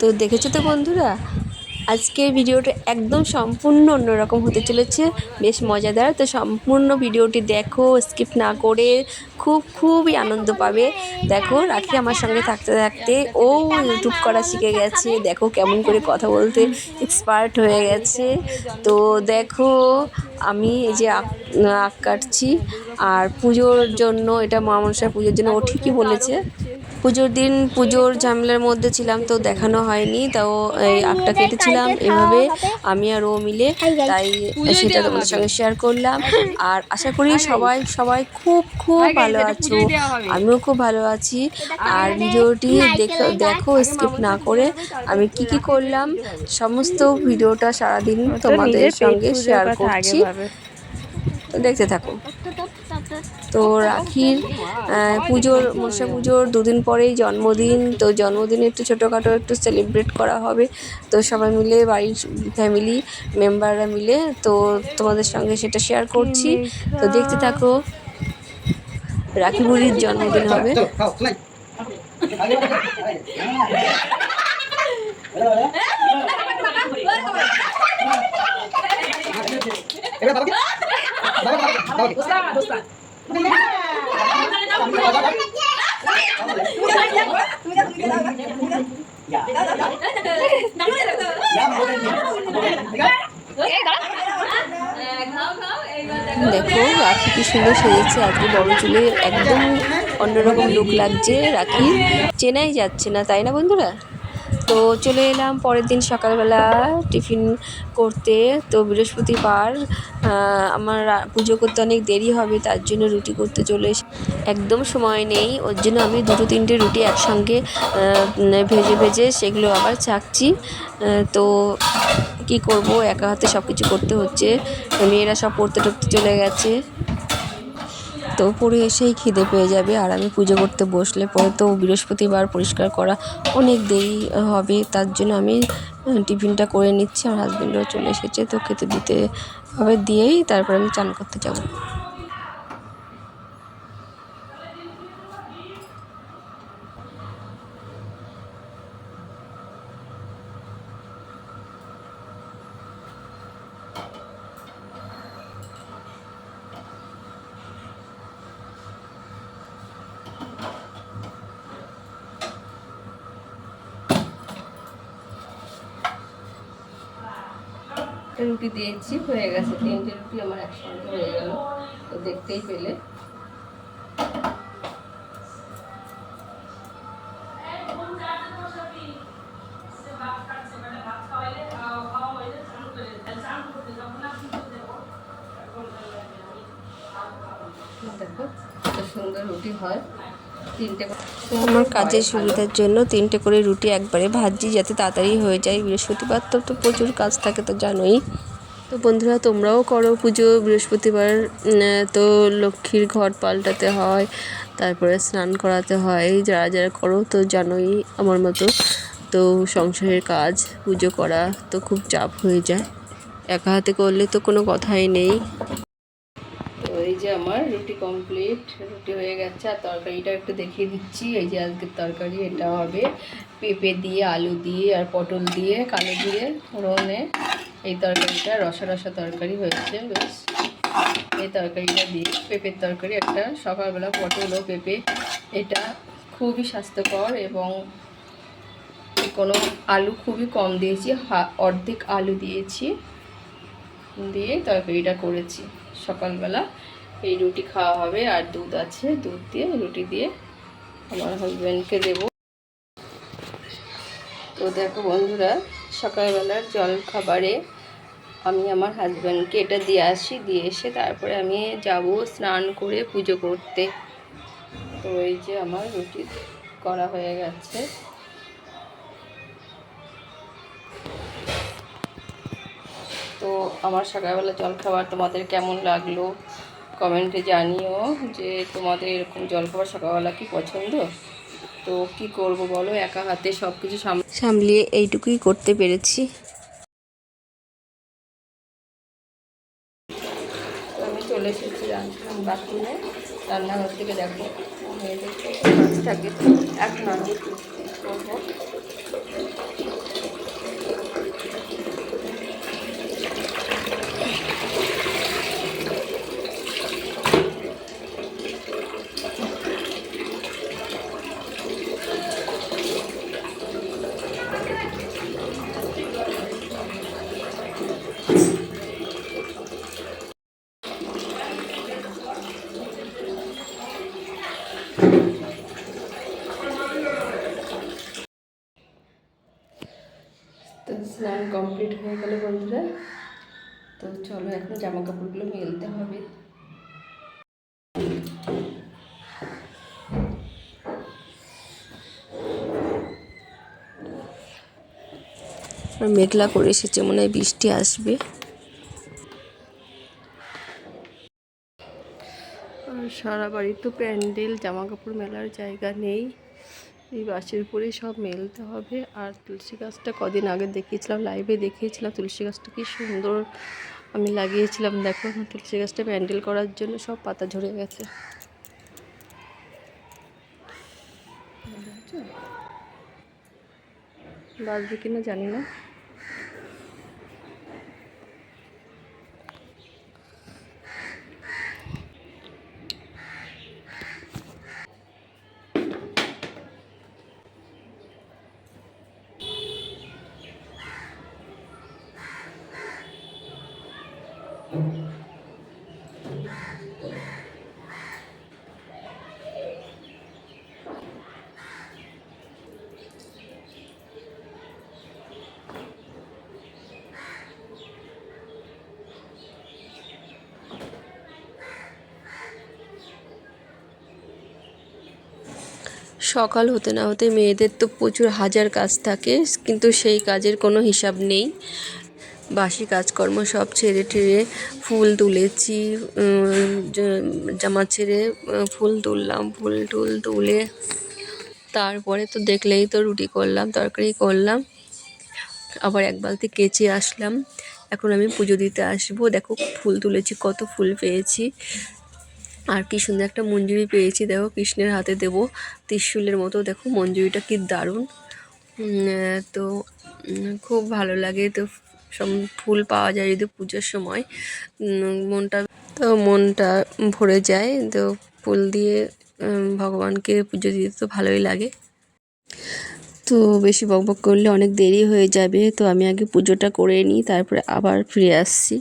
তো দেখেছ তো বন্ধুরা? আজকের ভিডিওটা একদম সম্পূর্ণ অন্যরকম হতে চলেছে। বেশ মজাদার। তো সম্পূর্ণ ভিডিওটি দেখো, স্কিপ না করে খুব, খুবই আনন্দ পাবে। দেখো, রাখি আমার সঙ্গে থাকতে থাকতে ও ইউটিউব করা শিখে গেছে। দেখো কেমন করে কথা বলতে এক্সপার্ট হয়ে গেছে। তো দেখো, আমি এই যে আঁক কাটছি। আর পুজোর জন্য, এটা মা পুজোর জন্য ও ঠিকই বলেছে। পুজোর দিন পুজোর ঝামেলার মধ্যে ছিলাম তো দেখানো হয়নি। তাও এই আঁকটা কেটেছিলাম এভাবে আমি আর ও মিলে। তাই সেটা তোমাদের সঙ্গে শেয়ার করলাম। আর আশা করি সবাই সবাই খুব খুব ভালো আছো। আমিও খুব ভালো আছি। আর ভিডিওটি দেখো দেখো স্কিপ না করে। আমি কি কি করলাম সমস্ত ভিডিওটা সারাদিন তোমাদের সঙ্গে শেয়ার করছি। তো দেখতে থাকো। তো রাখির পুজোর মনসা পুজোর দুদিন পরেই জন্মদিন তো জন্মদিনে একটু ছোটোখাটো একটু সেলিব্রেট করা হবে তো সবাই মিলে বাড়ির ফ্যামিলি মেম্বাররা মিলে তো তোমাদের সঙ্গে সেটা শেয়ার করছি তো দেখতে থাকো রাখি বুড়ির জন্মদিন হবে বাবাকে বাবাকে দেখো, রাখি কি সুন্দর সেজেছে। আজকে বড় চুলে একদম অন্যরকম লুক লাগছে রাখি। চেনাই যাচ্ছে না, তাই না বন্ধুরা? তো চলে এলাম পরের দিন সকালবেলা টিফিন করতে। তো বৃহস্পতিবার আমার পুজো করতে অনেক দেরি হবে তার জন্য রুটি করতে চলে একদম সময় নেই। ওর জন্য আমি দুটো তিনটে রুটি একসঙ্গে ভেজে ভেজে সেগুলো আবার আহ, তো কি করব? একা হাতে সব কিছু করতে হচ্ছে। মেয়েরা সব পড়তে টড়তে চলে গেছে। তো পরে এসেই খিদে পেয়ে যাবে আর আমি পুজো করতে বসলে পরে তো বৃহস্পতিবার পরিষ্কার করা অনেক দেরি হবে, তার জন্য আমি টিফিনটা করে নিচ্ছি, আমার হাজব্যান্ডও চলে এসেছে, তো খেতে দিতে হবে দিয়েই তারপর আমি চান করতে যাব। একটা রুটি দিয়েছি, হয়ে গেছে। তিনটে রুটি আমার একসঙ্গে হয়ে গেল। তো দেখতেই পেলে। দেখো সুন্দর রুটি হয়। আমার কাজের সুবিধার জন্য তিনটে করে রুটি একবারে ভাজি যাতে তাড়াতাড়ি হয়ে যায়। বৃহস্পতিবার তো তো প্রচুর কাজ থাকে তো জানোই। তো বন্ধুরা তোমরাও করো পুজো। বৃহস্পতিবার তো লক্ষ্মীর ঘর পাল্টাতে হয় তারপরে স্নান করাতে হয়। যারা যারা করো তো জানোই আমার মতো। তো সংসারের কাজ পুজো করা তো খুব চাপ হয়ে যায়। একা হাতে করলে তো কোনো কথাই নেই। আমার, রুটি কমপ্লিট রুটি হয়ে গেছে, আর তরকারিটা একটু দেখিয়ে দিচ্ছি। এই যে আজকের তরকারি, এটা হবে পেঁপে দিয়ে, আলু দিয়ে, আর পটল দিয়ে, কালো দিয়ে ফোড়নে। এই তরকারিটা রসা রসা তরকারি হয়েছে, বেশ। এই তরকারিটা দিয়ে পেঁপের তরকারি, একটা সকালবেলা পটল ও পেঁপে। এটা খুবই স্বাস্থ্যকর এবং কোনো আলু খুবই কম দিয়েছি অর্ধেক আলু দিয়েছি। দিয়ে তরকারিটা করেছি সকালবেলা। এই রুটি খাওয়া হবে আর দুধ আছে, দুধ দিয়ে, রুটি দিয়ে আমার হাজব্যান্ডকে দেবো। তো দেখো বন্ধুরা, সকালবেলার জল খাবারে আমি আমার হাজব্যান্ডকে এটা দিয়ে আসি, দিয়ে এসে তারপরে আমি যাব স্নান করে পুজো করতে। তো এই যে আমার রুটি করা হয়ে গেছে। তো আমার সকালবেলা জলখাবার তোমাদের কেমন লাগল? কমেন্টে জানিও যে তোমাদের এরকম জলখাবার সকালবেলা কি পছন্দ? তো কি করব বলো? একা হাতে সব কিছু সামলিয়ে এইটুকুই করতে পেরেছি। আমি চলে এসেছি বাথরুমে। রান্নাঘর থেকে দেখো মেয়েদের কাজ থাকে। এখন আমি করব তো স্নান কমপ্লিট হয়ে গেল বন্ধুরা তো চলো, এখন জামা কাপড়গুলো মেলতে হবে। মেঘলা করে এসেছে, মনে হয় বৃষ্টি আসবে। সারা বাড়ি তো প্যান্ডেল জামা কাপড় মেলার জায়গা নেই। এই বাঁশের উপরেই সব মেলতে হবে। আর তুলসী গাছটা কদিন আগে দেখিয়েছিলাম লাইভে দেখিয়েছিলাম। তুলসী গাছটা কি সুন্দর আমি লাগিয়েছিলাম, দেখো। তুলসী গাছটা প্যান্ডেল করার জন্য সব পাতা ঝরে গেছে। বাঁচবে কিনা জানি না। সকাল হতে না হতে মেয়েদের তো প্রচুর হাজার কাজ থাকে, কিন্তু সেই কাজের কোনো হিসাব নেই। বাসি কাজকর্ম সব ছেড়ে ঠেড়ে ফুল তুলেছি জামা ছেড়ে ফুল তুললাম, ফুল টুল তুলে। তারপরে তো দেখলেই তো রুটি করলাম, তরকারি করলাম, আবার এক বালতি কেচে আসলাম। এখন আমি পুজো দিতে আসব। দেখো ফুল তুলেছি, কত ফুল পেয়েছি। আর কি সুন্দর একটা মঞ্জুরি পেয়েছি। দেখো, কৃষ্ণের হাতে দেব ত্রিশূলের মতো। দেখো, মঞ্জুরিটা কি দারুণ। তো খুব ভালো লাগে। তো সব ফুল পাওয়া যায় যদি পুজোর সময়। মনটা, তো, মনটা ভরে যায়। তো, ফুল দিয়ে ভগবানকে পুজো দিতে তো ভালোই লাগে। তো, বেশি বকবক করলে অনেক দেরি হয়ে যাবে। তো, আমি আগে পুজোটা করে নিই, তারপরে আবার ফিরে আসছি।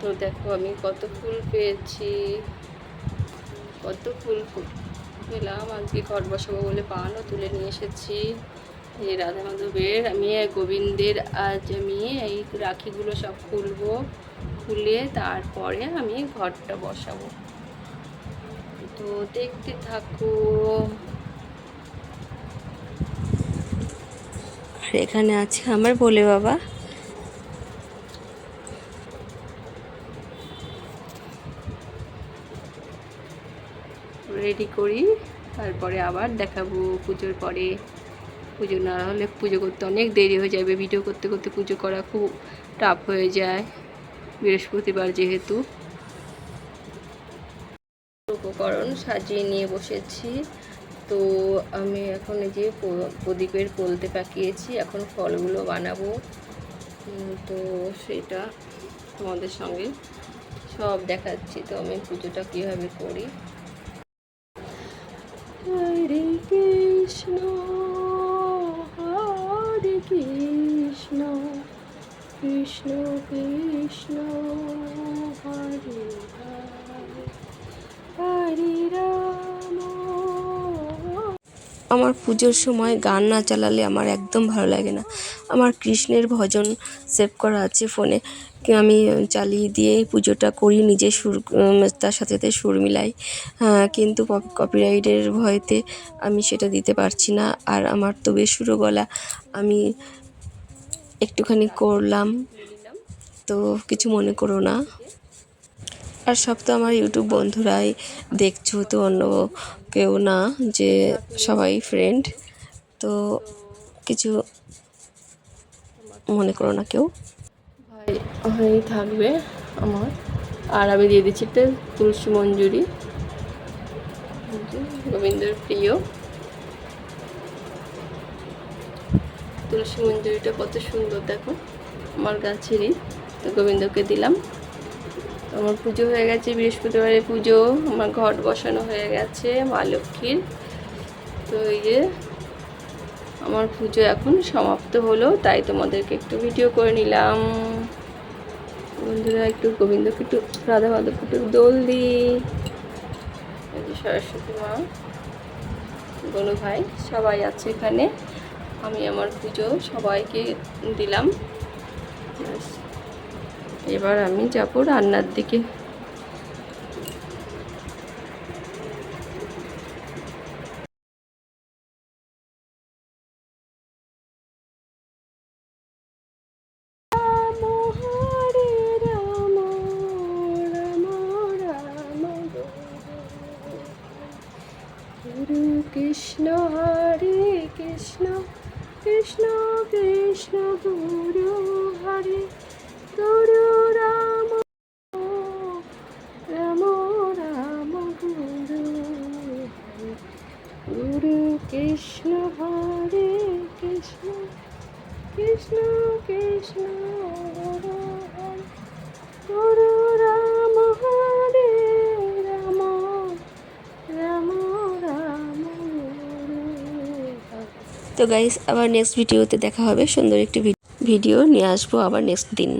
তো দেখো আমি কত ফুল পেয়েছি। কত ফুল পেলাম আজকে ঘর বসাবো বলে পানও তুলে নিয়ে এসেছি। এই রাধা মাধবের আমি গোবিন্দের, আজ আমি এই রাখিগুলো সব খুলবো, খুলে তারপরে আমি ঘরটা বসাবো। তো দেখতে থাকো। এখানে আছে আমার বলে বাবা। রেডি করি। তারপরে আবার দেখাবো পুজোর পরে। পুজো না হলে পুজো করতে অনেক দেরি হয়ে যাবে। ভিডিও করতে করতে পুজো করা খুব টাফ হয়ে যায়। বৃহস্পতিবার যেহেতু। উপকরণ সাজিয়ে নিয়ে বসেছি। তো আমি এখন যে প্রদীপের কলতে পাকিয়েছি। এখন ফলগুলো বানাবো। তো সেটা তোমাদের সঙ্গে সব দেখাচ্ছি। তো আমি পুজোটা কীভাবে করি। হরে কৃষ্ণ হরে কৃষ্ণ কৃষ্ণ কৃষ্ণ, হরে হরে রাম। আমার পুজোর সময় গান না চালালে আমার একদম ভালো লাগে না। আমার কৃষ্ণের ভজন সেভ করা আছে ফোনে। আমি চালিয়ে দিয়ে পুজোটা করি নিজে সুর তার সাথে সাথে সুর মিলাই। কিন্তু কপিরাইটের ভয়তে আমি সেটা দিতে পারছি না। আর আমার তো বেসুরো গলা। আমি একটুখানি করলাম, তো কিছু মনে করো না। আর সব তো আমার ইউটিউব বন্ধুরাই দেখছ, তো অন্য কেউ না, যে সবাই ফ্রেন্ড তো কিছু মনে করো না কেউ? ওখানেই থাকবে আমার। আর আমি দিয়ে দিচ্ছি একটা তুলসী মঞ্জুরি। গোবিন্দর প্রিয়। তুলসী মঞ্জুরিটা কত সুন্দর, দেখো। আমার গাছেরই। তো গোবিন্দকে দিলাম। আমার পুজো হয়ে গেছে বৃহস্পতিবারে পুজো। আমার ঘট বসানো হয়ে গেছে, মা লক্ষ্মীর। তো এই যে আমার পুজো এখন সমাপ্ত হলো, তাই তোমাদেরকে একটু ভিডিও করে নিলাম। বন্ধুরা, একটু গোবিন্দকে একটু রাধা মাধবকে একটু দোল দিই। সরস্বতী মা, বলো ভাই, সবাই আছে এখানে? আমি আমার পুজো সবাইকে দিলাম। এবার আমি যাব রান্নার দিকে। কৃষ্ণ কৃষ্ণ কৃষ্ণ, গুরু হরে, গুরু রাম রাম রাম, গুরু গুরু কৃষ্ণ হরে, কৃষ্ণ কৃষ্ণ কৃষ্ণ হরে হরে। গুরু রাম তো গাইস আবার নেক্সট ভিডিওতে দেখা হবে সুন্দর একটি ভিডিও নিয়ে আসব আবার নেক্সট দিন।